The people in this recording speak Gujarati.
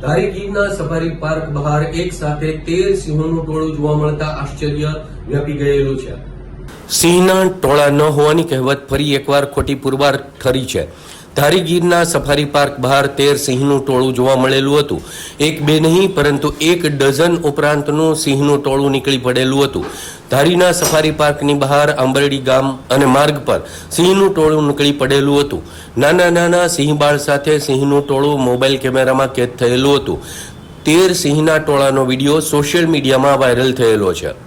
ધારી ગીરના સફારી પાર્ક બહાર એક સાથે તેર સિંહોનું ટોળું જોવા મળતા આશ્ચર્ય વ્યાપી ગયેલું છે. સિંહના ટોળા ન હોવાની કહેવત ફરી એકવાર ખોટી પુરવાર ઠરી છે. ધારી ગીરના સફારી પાર્ક બહાર તેર સિંહનું ટોળું જોવા મળેલું હતું. એક બે નહીં, પરંતુ એક ડઝન ઉપરાંતનું સિંહનું ટોળું નીકળી પડેલું હતું. ધારીના સફારી પાર્કની બહાર આંબરડી ગામ અને માર્ગ પર સિંહનું ટોળું નીકળી પડેલું હતું. નાના નાના સિંહબાળ સાથે સિંહનું ટોળું મોબાઈલ કેમેરામાં કેદ થયેલું હતું. તેર સિંહના ટોળાનો વીડિયો સોશિયલ મીડિયામાં વાયરલ થયેલો છે.